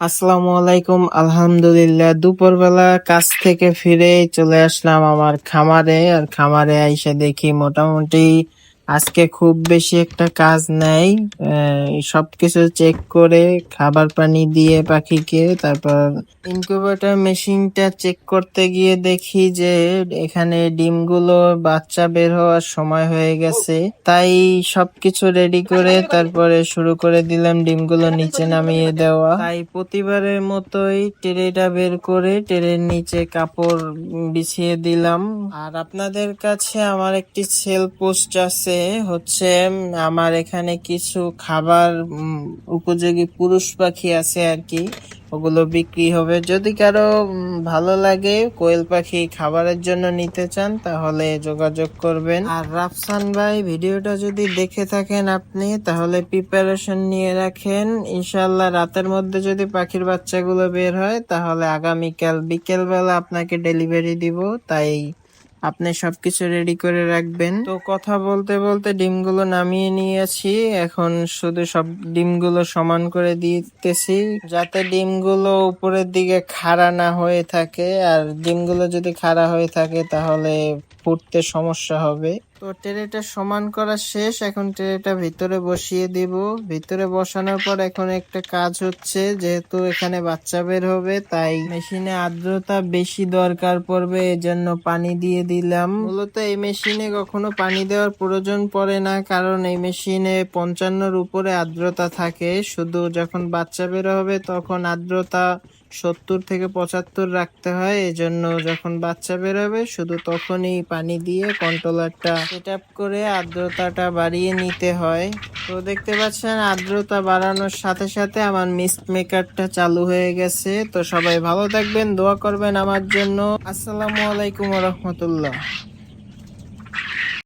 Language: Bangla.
আসসালামু আলাইকুম। আলহামদুলিল্লাহ, দুপুরবেলা কাজ থেকে ফিরে চলে আসলাম আমার খামারে। আর খামারে আইসা দেখি মোটামুটি আজকে খুব বেশি একটা কাজ নেই। আহ, সবকিছু চেক করে খাবার পানি দিয়ে পাখিকে তারপর ইনকিউবেটর মেশিনটা চেক করতে গিয়ে দেখি যে এখানে ডিমগুলো বাচ্চা বের হওয়ার সময় হয়ে গেছে। তাই সবকিছু রেডি করে তারপরে শুরু করে দিলাম ডিমগুলো নিচে নামিয়ে দেওয়া। তাই প্রতিবারের মতোই ট্রেটা বের করে ট্রের নিচে কাপড় বিছিয়ে দিলাম। আর আপনাদের কাছে আমার একটি সেল পোস্ট আছে হচ্ছে আমার এখানে কিছু খাবার উপযোগী পুরুষ পাখি আছে আর কি। ওগুলো বিক্রি হবে। যদি কারও ভালো লাগে কোয়েল পাখি খাবারের জন্য নিতে চান, তাহলে যোগাযোগ করবেন। আর রাফসান ভাই, ভিডিওটা যদি দেখে থাকেন আপনি, তাহলে প্রিপারেশন নিয়ে রাখেন। ইনশাল্লাহ রাতের মধ্যে যদি পাখির বাচ্চাগুলো বের হয়, তাহলে আগামীকাল বিকেলবেলা আপনাকে ডেলিভারি দিব। তাই আপনি সবকিছু রেডি করে রাখবেন। তো কথা বলতে বলতে ডিমগুলো নামিয়ে নিয়েছি। এখন শুধু সব ডিমগুলো সমান করে দিতেছি। যাতে ডিমগুলো উপরের দিকে খাড়া না হয়ে থাকে। আর ডিমগুলো যদি খাড়া হয়ে থাকে তাহলে ফুটতে সমস্যা হবে। তো ট্রেটা সমান করা শেষ। এখন ট্রেটা ভিতরে বসিয়ে দিব। ভিতরে বসানোর পর এখন একটা কাজ হচ্ছে, যেহেতু এখানে বাচ্চা বের হবে, তাই মেশিনে আর্দ্রতা বেশি দরকার পড়বে, এজন্য পানি দিয়ে দিলাম। মূলত এই মেশিনে কখনো পানি দেওয়ার প্রয়োজন পড়ে না, কারণ এই মেশিনে পঞ্চান্নর উপরে আর্দ্রতা থাকে। শুধু যখন বাচ্চা বের হবে, তখন আর্দ্রতা সত্তর থেকে পঁচাত্তর রাখতে হয়, এজন্য যখন বাচ্চা বেরোবে, শুধু তখনই পানি দিয়ে কন্ট্রোলারটা সেট আপ করে আর্দ্রতাটা বাড়িয়ে নিতে হয়। তো দেখতে পাচ্ছেন, আর্দ্রতা বাড়ানোর সাথে সাথে আমার মিস্ট মেকারটা চালু হয়ে গেছে। তো সবাই ভালো থাকবেন, দোয়া করবেন আমার জন্য। আসসালামু আলাইকুম রহমতুল্লাহ।